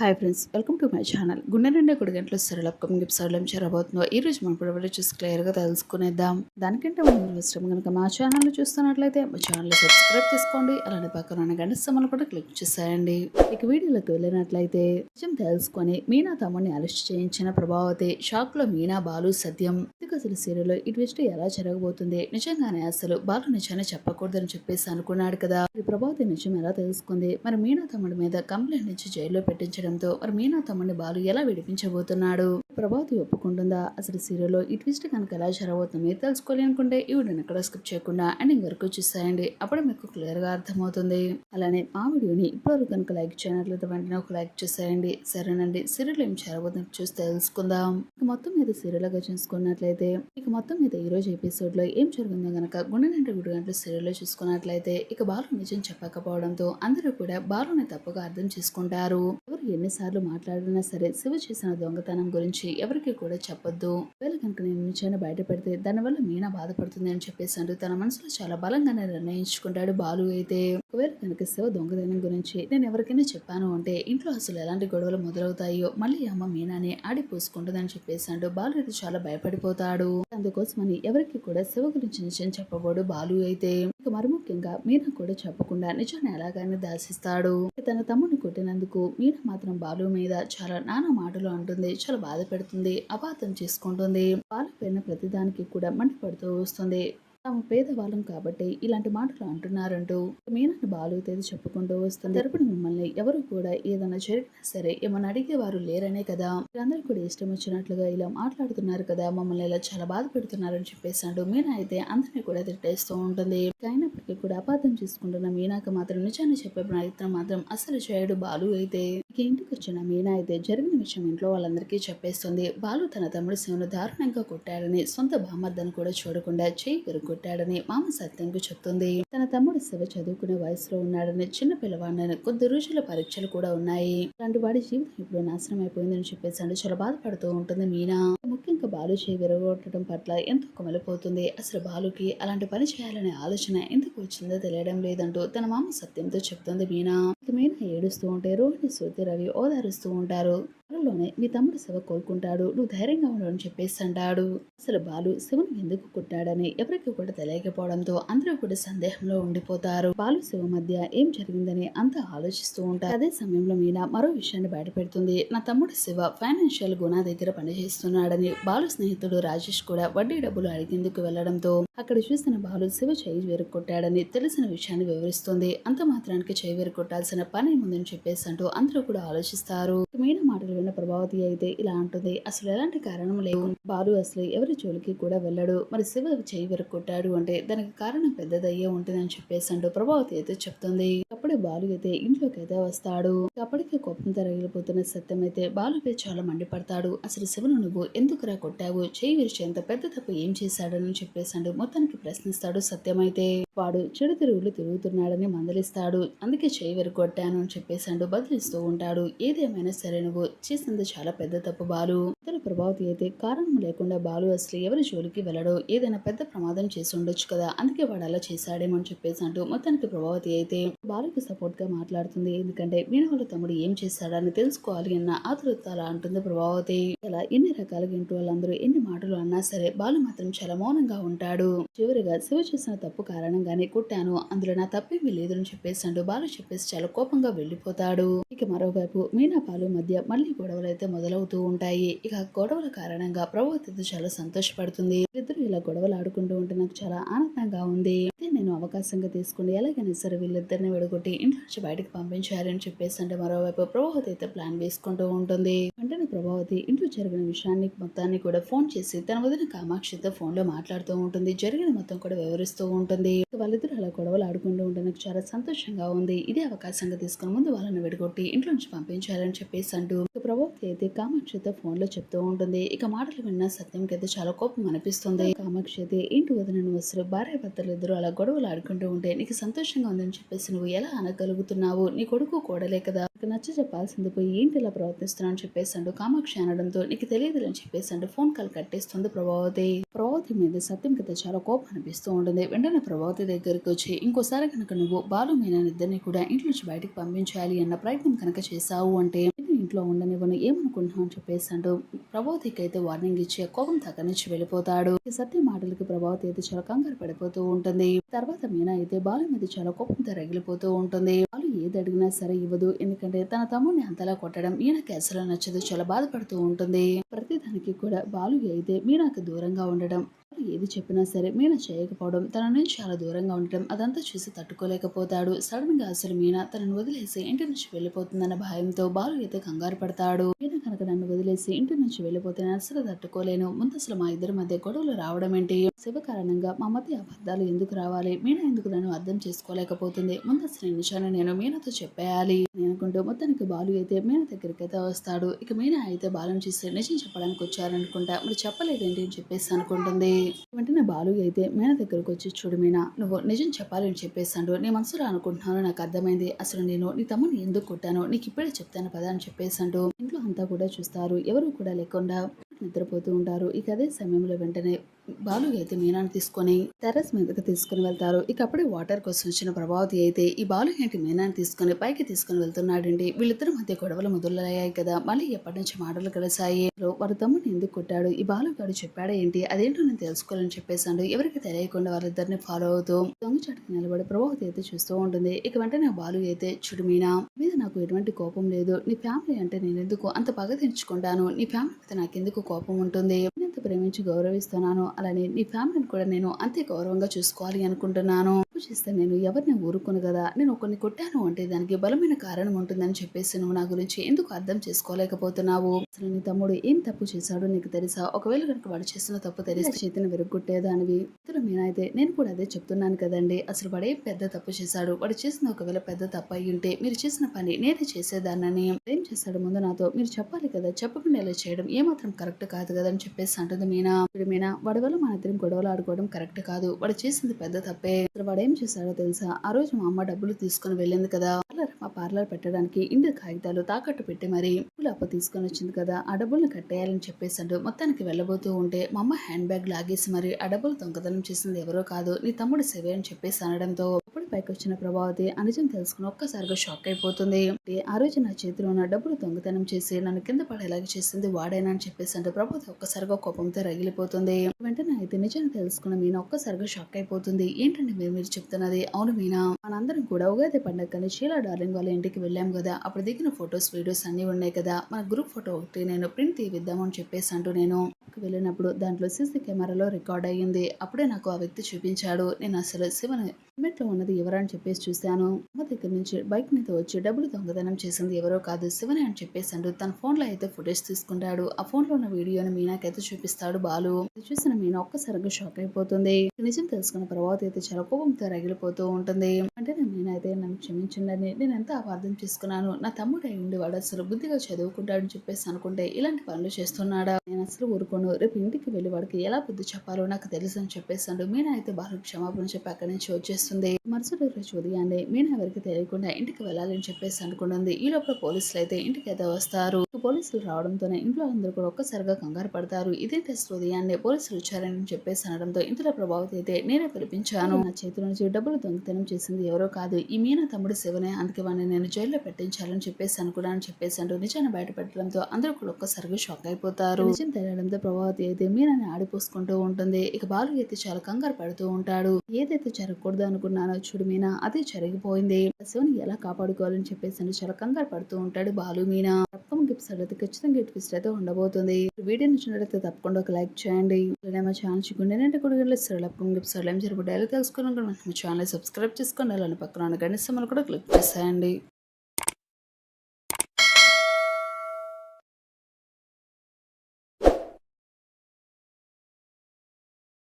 Hi friends welcome to my channel గుండె నుండి గుడి గంటల సరళ అప్కమింగ్ ఎపిసోడ్ ఏం చేరబోతుందో ఈ రోజు మనం ఇప్పుడు చూసి క్లియర్గా తెలుసుకునేద్దాం. దానికంటే ముందు ఇష్టం కనుక మా ఛానల్ చూస్తున్నట్లయితే మా ఛానల్ సబ్స్క్రైబ్ చేసుకోండి. అలానే పక్కన ఉన్న గంట సమ్మలు కూడా క్లిక్ చేసేయండి. ఇక వీడియోలోకి వెళ్ళినట్లయితే నిజం తెలుసుకొని మీనా తమ్ముడిని అరెస్ట్ చేయించిన ప్రభావతి షాక్లో మీనా బాలు సత్యం. అసలు సీరియల్ ఈ ట్విస్ట్ ఎలా జరగబోతుంది? నిజంగానే అసలు బాలు నిజాన్ని చెప్పకూడదని చెప్పేసి అనుకున్నాడు కదా. ఈ ప్రభావతి నిజం ఎలా తెలుసుకుంది? మరి మీనా తమ్ముడి మీద కంప్లైంట్ నుంచి జైల్లో పెట్టించడం చేయడంతో మరి మీనా తమ్ముడిని బాలు ఎలా విడిపించబోతున్నాడు? ప్రభావతి ఒప్పుకుంటుందా? అసలు సీరియల్లో ఈ ట్విస్ట్ కనుక ఎలా జరగబోతుందో మీరు తెలుసుకోవాలి అనుకుంటే ఈ వీడియోని ఎక్కడ స్కిప్ చేయకుండా ఎండింగ్ వరకు చూసేయండి. అప్పుడు మీకు క్లియర్గా అర్థమవుతుంది. అలానే మా వీడియోని ఇప్పటివరకు కనుక లైక్ చేయనట్లయితే వెంటనే ఒక లైక్ చేసేయండి. సరేనండి. సీరియల్ ఏం జరగబోతుంది చూసి తెలుసుకుందాం. ఇక మొత్తం మీద సీరియల్గా చూసుకున్నట్లయితే ఇక మొత్తం మీద ఈ రోజు ఎపిసోడ్లో ఏం జరిగిందో కనుక గుండె నింటి గుడి గంటల సీరియల్లో చూసుకున్నట్లయితే ఇక బాలు నిజం చెప్పకపోవడంతో అందరూ కూడా బాలుని తప్పుగా అర్థం చేసుకుంటారు. ఎవరు ఎన్నిసార్లు మాట్లాడినా సరే శివ చేసిన దొంగతనం గురించి ఎవరికి కూడా చెప్పొద్దు. ఒకవేళ కనుక నేను నిజాన్ని బయట పెడితే దానివల్ల మీనా బాధపడుతుంది అని చెప్పేసి అంటూ తన మనసులో చాలా బలంగానే నిర్ణయించుకుంటాడు బాలు అయితే. ఒకవేళ కనుక శివ దొంగతనం గురించి నేను ఎవరికైనా చెప్పాను అంటే ఇంట్లో అసలు ఎలాంటి గొడవలు మొదలవుతాయో మళ్ళీ అమ్మ మీనాని ఆడిపోసుకుంటుందని చెప్పేసి అంటూ బాలు అయితే చాలా భయపడిపోతాడు. అందుకోసమని ఎవరికి కూడా శివ గురించి నిజం చెప్పబోడు బాలు అయితే. ఇక మరి ముఖ్యంగా మీనా కూడా చెప్పకుండా నిజాన్ని ఎలాగైనా దాసిస్తాడు తన తమ్ముడిని కొట్టినందుకు మీనా మాత్రం బాలు మీద చాలా నానా మాటలు అంటుంది. చాలా బాధ పెడుతుంది అపార్థం చేసుకుంటుంది. బాలు పైన ప్రతిదానికి కూడా మండిపడుతూ వస్తుంది. తాము పేదవాళ్ళం కాబట్టి ఇలాంటి మాటలు అంటున్నారంటూ మీనాన్ని బాలు తేది చెప్పుకుంటూ వస్తుంది. తరపున మిమ్మల్ని ఎవరు కూడా ఏదైనా జరిగినా సరే ఏమన్నా అడిగేవారు లేరనే కదా. మీరందరూ కూడా ఇష్టం వచ్చినట్లుగా ఇలా మాట్లాడుతున్నారు కదా. మమ్మల్ని ఇలా చాలా బాధ పెడుతున్నారని చెప్పేసాడు మీనా అయితే అందరినీ కూడా తిట్టేస్తూ ఉంటుంది. అయినప్పటికీ కూడా అపార్థం చేసుకుంటున్న మీనాకు మాత్రం నిజాన్ని చెప్పే ప్రయత్నం మాత్రం అసలు చేయడు బాలు అయితే. ఇంటికి వచ్చిన మీనా అయితే జరిగిన విషయం ఇంట్లో వాళ్ళందరికీ చెప్పేస్తుంది. బాలు తన తమ్ముడు శివను దారుణంగా కొట్టాడని సొంత బామర్దను కూడా చూడకుండా చేయి కొట్టాడని మామ సత్యంకు చెప్తుంది. తన తమ్ముడు శివ చదువుకునే వయసులో ఉన్నాడని చిన్న పిల్లవాడిని కొద్ది రోజుల పరీక్షలు కూడా ఉన్నాయి. అలాంటి వాడి జీవితం ఇప్పుడు నాశనం అయిపోయిందని చెప్పేసి చాలా బాధపడుతూ ఉంటుంది మీనా. ముఖ్యంగా బాలు చేయి విరగొట్టడం పట్ల ఎంతో కుమలిపోతుంది అసలు బాలుకి అలాంటి పని చేయాలనే ఆలోచన ఎందుకు వచ్చిందో తెలియడం లేదంటూ తన మామ సత్యంతో చెప్తుంది మీనా. మీనా ఏడుస్తూ ఉంటే రోహిణి శృతి రవి ఓదారుస్తూ ఉంటారు. త్వరలోనే మీ తమ్ముడు శివ కోలుకుంటాడు. నువ్వు ధైర్యంగా ఉండవని చెప్పేసి అంటాడు. అసలు బాలు శివుని ఎందుకు కొట్టాడని ఎవరికి కూడా తెలియకపోవడంతో అందరూ కూడా సందేహంలో ఉండిపోతారు. బాలు శివ మధ్య ఏం జరిగిందని అంతా ఆలోచిస్తూ ఉంటారు. అదే సమయంలో మీనా మరో విషయాన్ని బయటపెడుతుంది. నా తమ్ముడు శివ ఫైనాన్షియల్ గుణ దగ్గర పనిచేస్తున్నాడని బాలు స్నేహితుడు రాజేష్ కూడా వడ్డీ డబ్బులు అడిగేందుకు వెళ్ళడంతో అక్కడ చూసిన బాలు శివ చేయి వేరు కొట్టాడని తెలిసిన విషయాన్ని వివరిస్తుంది. అంత మాత్రానికి చేయి వేరు కొట్టాల్సిన పని ముందని చెప్పేసి అంటూ అందరూ కూడా ఆలోచిస్తారు. మీనా మాటలు ఉన్న ప్రభావతి అయితే ఇలా అంటుంది. అసలు ఎలాంటి కారణం లేవు బాలు అసలు ఎవరి జోలికి కూడా వెళ్ళడు. మరి శివ చేయి వరకు కొట్టాడు అంటే దానికి కారణం పెద్దదయ్యే ఉంటుందని చెప్పేసి అంటూ ప్రభావతి అయితే చెప్తుంది. అప్పుడే బాలు అయితే ఇంట్లోకి అయితే వస్తాడు అప్పటికే కోపంతో రగిలిపోతున్న సత్యం అయితే బాలుపై చాలా మండిపడతాడు. అసలు శివను నువ్వు ఎందుకురా కొట్టావు? చేయి విరిచి ఎంత పెద్ద తప్పు ఏం చేశాడని చెప్పేసాడు మొత్తానికి ప్రశ్నిస్తాడు సత్యం అయితే. వాడు చెడు తిరుగులు తిరుగుతున్నాడని మందలిస్తాడు. అందుకే చేయవరు కొట్టాను అని చెప్పేసాడు బదిలిస్తూ ఉంటాడు. ఏదేమైనా సరే నువ్వు చేసింది చాలా పెద్ద తప్పు బాలు. ఇతర ప్రభావతి అయితే కారణం లేకుండా బాలు అసలు ఎవరి జోలికి వెళ్ళడు. ఏదైనా పెద్ద ప్రమాదం చేసి ఉండొచ్చు కదా. అందుకే వాడు అలా చేశాడేమో అని చెప్పేసి అంటూ మొత్తానికి ప్రభావతి అయితే బాలుకి సపోర్ట్గా మాట్లాడుతుంది. ఎందుకంటే నేను వాళ్ళ తమ్ముడు ఏం చేశాడని తెలుసుకోవాలి అన్న ఆతృత అలా అంటుంది ప్రభావతి. ఇలా ఎన్ని రకాలుగా ఇంటి వాళ్ళందరూ ఎన్ని మాటలు అన్నా సరే బాలు మాత్రం చాలా మౌనంగా ఉంటాడు. చివరిగా శివ చేసిన తప్పు కారణంగా కారణంగానే కొట్టాను. అందులో నా తప్పేమీ లేదని చెప్పేసాడు బాలు చెప్పేసి చాలా కోపంగా వెళ్ళిపోతాడు. ఇక మరోవైపు మీనా పాలు మధ్య మళ్ళీ గొడవలు అయితే మొదలవుతూ ఉంటాయి. ఇక గొడవల కారణంగా ప్రభావతితో చాలా సంతోషపడుతుంది. ఇద్దరు ఇలా గొడవలు ఆడుకుంటూ ఉంటే నాకు చాలా ఆనందంగా ఉంది. అయితే నేను అవకాశంగా తీసుకుని ఎలాగైనా సరే వీళ్ళిద్దరిని విడగొట్టి ఇంట్లో నుంచి బయటకు పంపించారని చెప్పేసి అంటే మరోవైపు ప్రభావతి అయితే ప్లాన్ వేసుకుంటూ ఉంటుంది. వెంటనే ప్రభావతి ఇంట్లో జరిగిన విషయాన్ని మొత్తాన్ని కూడా ఫోన్ చేసి తన వదిన కామాక్షితో ఫోన్లో మాట్లాడుతూ ఉంటుంది. జరిగిన మొత్తం కూడా వివరిస్తూ ఉంటుంది. వాళ్ళిద్దరూ అలా గొడవలు ఆడుకుంటూ ఉంటే నాకు చాలా సంతోషంగా ఉంది. ఇదే అవకాశంగా తీసుకుని ముందు వాళ్ళని విడగొట్టి ఇంట్లో నుంచి పంపించాలని చెప్పేసి అంటూ ఇక ప్రభావతి అయితే కామాక్షితో ఫోన్లో చెప్తూ ఉంటుంది. ఇక మాటలు విన్న సత్యంకి అయితే చాలా కోపం అనిపిస్తుంది. కామాక్షి అయితే ఇంటి వదిన నువ్వు భార్య భర్తలు ఇద్దరు అలా గొడవలు ఆడుకుంటూ ఉంటే నీకు సంతోషంగా ఉందని చెప్పేసి నువ్వు ఎలా అనగలుగుతున్నావు? నీ కొడుకు కోడలే కదా. నీకు నచ్చ చెప్పాల్సింది పోయి ఏంటి ఇలా ప్రవర్తిస్తున్నావు అని కామాక్షి అనడంతో నీకు తెలియదు అని చెప్పేసి ఫోన్ కాల్ కట్టేస్తుంది ప్రభావతి. ప్రభావతి మీద సత్యంకి అయితే చాలా కోపం అనిపిస్తూ ఉంటుంది. వెంటనే ప్రభావతి దగ్గరికి వచ్చి ఇంకోసారి కనుక నువ్వు బాలు మీనా ఇద్దరిని కూడా ఇంట్లో నుంచి బయటకు పంపించాలి అన్న ప్రయత్నం కనుక చేశావు అంటే ఇంట్లో ఉండనివ్వను ఏమనుకుంటున్నావు అని చెప్పేసి ప్రభావతికి అయితే వార్నింగ్ ఇచ్చి కోపం తగ్గ నుంచి వెళ్ళిపోతాడు. సత్య మాటలకి ప్రభావతి అయితే చాలా కంగారు పడిపోతూ ఉంటుంది. తర్వాత మీనా అయితే బాలు మీద చాలా కోపంతో రగిలిపోతూ ఉంటుంది. ఏది అడిగినా సరే ఇవ్వదు. ఎందుకంటే తన తమ్ముడిని అంతలా కొట్టడం మీనాకి అసలు నచ్చదు. చాలా బాధపడుతూ ఉంటుంది. ప్రతి దానికి కూడా బాలు అయితే మీనాకి దూరంగా ఉండడం. ఏది చెప్పినా సరే మీనా చేయకపోవడం తన నుంచి చాలా దూరంగా ఉండటం అదంతా చూసి తట్టుకోలేకపోతాడు. సడన్గా అసలు మీనా తనను వదిలేసి ఇంటి నుంచి వెళ్ళిపోతుందన్న భయంతో బాలు అయితే కంగారు పడతాడు. నన్ను వదిలేసి ఇంటి నుంచి వెళ్ళిపోతే అసలు తట్టుకోలేను. ముందు అసలు మా ఇద్దరి మధ్య గొడవలు రావడం ఏంటి? శివ కారణంగా మా మధ్య అబద్ధాలు ఎందుకు రావాలి? మీనా ఎందుకు నన్ను అర్థం చేసుకోలేకపోతుంది? ముందు అసలు ఈ నేను మీనాతో చెప్పేయాలి అనుకుంటూ మొత్తానికి బాలు అయితే మీనా దగ్గరికి అయితే వస్తాడు. ఇక మీనా అయితే బాలను చూసి నిజం చెప్పడానికి వచ్చారనుకుంటా. మరి చెప్పలేదేంటి? అని చెప్పేసి అనుకుంటుంది. వెంటనే బాలు అయితే మీనా దగ్గరకు వచ్చి చూడు మీనా నువ్వు నిజం చెప్పాలని చెప్పేసాడు నీ మనసులో అనుకుంటున్నాను నాకు అర్థమైంది. అసలు నేను నీ తమ్ముని ఎందుకు కొట్టాను నీకు ఇప్పుడే చెప్తాను పదా అని చెప్పేసాడు ఇంట్లో అంతా కూడా చూస్తారు. ఎవరు కూడా లేకుండా నిద్రపోతూ ఉంటారు. ఇక అదే సమయంలో వెంటనే బాలుగా అయితే మీనాను తీసుకొని టెర్రస్ మీదకి తీసుకుని వెళ్తారు. ఇక అప్పుడే వాటర్ కోసం వచ్చిన ప్రభావతి అయితే ఈ బాలు ఏంటి మీనాన్ని తీసుకొని పైకి తీసుకుని వెళ్తున్నాడండి. వీళ్ళిద్దరి మధ్య గొడవలు మొదలయ్యాయి కదా. మళ్ళీ ఎప్పటి నుంచి మాటలు కలిసాయి వారి తమ్ముడిని ఎందుకు కొట్టాడు? ఈ బాలు గారు చెప్పాడా ఏంటి? అదేంటో నేను తెలుసుకోవాలని చెప్పేసాడు ఎవరికి తెలియకుండా వాళ్ళిద్దరిని ఫాలో అవుతూ దొంగచాటుకు నిలబడి ప్రభావతి అయితే చూస్తూ ఉంటుంది. ఇక వెంటనే బాలు అయితే చుడు మీనా మీద నాకు ఎటువంటి కోపం లేదు. నీ ఫ్యామిలీ అంటే నేను ఎందుకు అంత పగ తెచ్చుకుంటాను నీ ఫ్యామిలీ మీద నాకెందుకు కోపం ఉంటుంది? ప్రేమించి గౌరవిస్తున్నాను. అలానే నీ ఫ్యామిలీని కూడా నేను అంతే గౌరవంగా చూసుకోవాలి అనుకుంటున్నాను. తప్పు చేస్తే నేను ఎవరిని ఊరుకోను కదా? నేను ఒకరిని కొట్టాను అంటే దానికి బలమైన కారణం ఉంటుందని చెప్పేసి నువ్వు నా గురించి ఎందుకు అర్థం చేసుకోలేకపోతున్నావు? అసలు నీ తమ్ముడు ఏం తప్పు చేశాడో నీకు తెలుసా? ఒకవేళ కనుక వాడు చేసిన తప్పు తెలిస్తే చేతిని విరగొట్టేదానివి ఇతరు మీనైతే నేను కూడా అదే చెప్తున్నాను కదండి. అసలు వాడు పెద్ద తప్పు చేశాడు? వాడు చేసిన ఒకవేళ పెద్ద తప్పు అయి ఉంటే మీరు చేసిన పని నేనే చేసేదాన్నని. ఏం చేశాడు ముందు నాతో? మీరు చెప్పాలి కదా? చెప్పకుండా ఇలా చేయడం ఏమాత్రం కరెక్ట్ కాదు కదా? అని చెప్పేసి అంటుంది మీనా. ఇప్పుడు మీనా వాడి వల్ల మన ఇద్దరం గొడవలు ఆడుకోవడం కరెక్ట్ కాదు. వాడు చేసింది పెద్ద తప్పే. అసలు వాడు ఏం చేశాడో తెలుసా? ఆ రోజు మా అమ్మ డబ్బులు తీసుకుని వెళ్ళింది కదా. పార్లర్ మా పార్లర్ పెట్టడానికి ఇంటి కాగితాలు తాకట్టు పెట్టి మరి డబ్బులు అప్పు తీసుకొని వచ్చింది కదా. ఆ డబ్బులను కట్టేయాలని చెప్పేసాడు మొత్తానికి వెళ్ళబోతూ ఉంటే మా అమ్మ హ్యాండ్ బ్యాగ్ లాగేసి మరి ఆ డబ్బులు దొంగతనం చేసింది ఎవరో కాదు నీ తమ్ముడు సెవే అని చెప్పేసి అనడంతో పైకి వచ్చిన ప్రభావతి నిజం తెలుసుకుని ఒక్కసారిగా షాక్ అయిపోతుంది. అంటే ఆ రోజు నా చేతిలో ఉన్న డబ్బులు దొంగతనం చేసి నన్ను కింద పడేలాగా చేసింది వాడేనా? అని చెప్పేసి అంటే ప్రభావతి ఒక్కసారిగా కోపంతో రగిలిపోతుంది. వెంటనే అయితే నిజాన్ని తెలుసుకున్న మీనా ఒక్కసారిగా షాక్ అయిపోతుంది. ఏంటంటే మీరు మీరు చెప్తున్నది? అవును మీనా. మనందరం కూడా ఉగాది పండగని షీలా డార్లింగ్ వాళ్ళ ఇంటికి వెళ్ళాం కదా. అప్పుడు దిగిన ఫొటోస్ వీడియోస్ అన్ని ఉన్నాయి కదా. మన గ్రూప్ ఫోటో ఒకటి నేను ప్రింట్ తీపిద్దామని చెప్పేసి అంటూ నేను వెళ్ళినప్పుడు దాంట్లో సీసీ కెమెరాలో రికార్డ్ అయ్యింది. అప్పుడే నాకు ఆ వ్యక్తి చూపించాడు. నేను అసలు శివన్ హెల్మెట్లో ఉన్నది ఎవరని చెప్పేసి చూశాను. అమ్మ దగ్గర నుంచి బైక్ మీద వచ్చి డబ్బులు దొంగతనం చేసింది ఎవరో కాదు శివని అని చెప్పేసాడు తన ఫోన్లో అయితే ఫుటేజ్ తీసుకుంటాడు. ఆ ఫోన్లో ఉన్న వీడియోని మీనాకైతే చూపిస్తాడు బాలు. అది చూసిన మీనా ఒక్కసారిగా షాక్ అయిపోతుంది. నిజం తెలుసుకున్న ప్రభావతి అయితే చాలా కోపంతో రగిలిపోతూ ఉంటుంది. అంటే నేను మీనా అయితే నన్ను క్షమించిందని నేను ఎంత అపార్థం చేసుకున్నాను? నా తమ్ముడు అయ్యిండి ఉండి వాడు అసలు బుద్ధిగా చదువుకుంటాడని చెప్పేసి అనుకుంటే ఇలాంటి పనులు చేస్తున్నాడా? నేను అసలు ఊరుకోను. రేపు ఇంటికి వెళ్ళి వాడికి ఎలా బుద్ధి చెప్పాలో నాకు తెలుసు అని చెప్పేసాడు మీనా అయితే బాలు క్షమాపణ చెప్పి అక్కడి నుంచి వచ్చేస్తుంది. మరుసటి రోజు ఉదయాన్నే మీనా ఎవరికి తెలియకుండా ఇంటికి వెళ్ళాలని చెప్పేసి అనుకున్నది. ఈ లోపల పోలీసులు అయితే ఇంటికి అయితే వస్తారు. పోలీసులు రావడంతోనే ఇంట్లో అందరూ కూడా ఒక్కసారిగా కంగారు పడతారు. ఇదే టెస్ట్ ఉదయాన్నే పోలీసులు వచ్చారని చెప్పేసి అనడంతో ఇంతలో ప్రభావిత అయితే నేనే పిలిపించాను. నా చేతి నుంచి డబ్బులు దొంగతనం చేసింది ఎవరో కాదు. ఈ మీనా తమ్ముడు శివనే. అందుకే వాడిని నేను జైల్లో పెట్టించాలని చెప్పేసి అనుకున్నాను చెప్పేసి అంటూ నిజాన్ని బయటపెట్టడంతో అందరూ కూడా ఒక్కసారిగా షాక్ అయిపోతారు. నిజం తెలియడంతో ప్రభావతి అయితే మీనాని ఆడిపోసుకుంటూ ఉంటుంది. ఇక బాలు అయితే చాలా కంగారు పడుతూ ఉంటాడు. ఏదైతే జరగకూడదు అనుకున్నానో చూడ మీనా? అదే జరిగిపోయింది. శివని ఎలా కాపాడుకోవాలని చెప్పేసి అని చాలా కంగారు పడుతూ ఉంటాడు బాలు మీనా. తప్పకుండా గిఫ్ట్స్ అయితే ఖచ్చితంగా ట్విస్ట్ అయితే ఉండబోతుంది. వీడియో నచ్చినట్లయితే తప్పకుండా ఒక లైక్ చేయండి. మా ఛానల్ చిక్కుండే కూడా సరళప్పం గిఫ్ట్స్ ఏం జరుగుతాయో. తెలుసుకోవాలనుకుంటే మా ఛానల్ సబ్స్క్రైబ్ చేసుకోండి. అలానే పక్కన ఉన్న కూడా క్లిక్ చేసేయండి.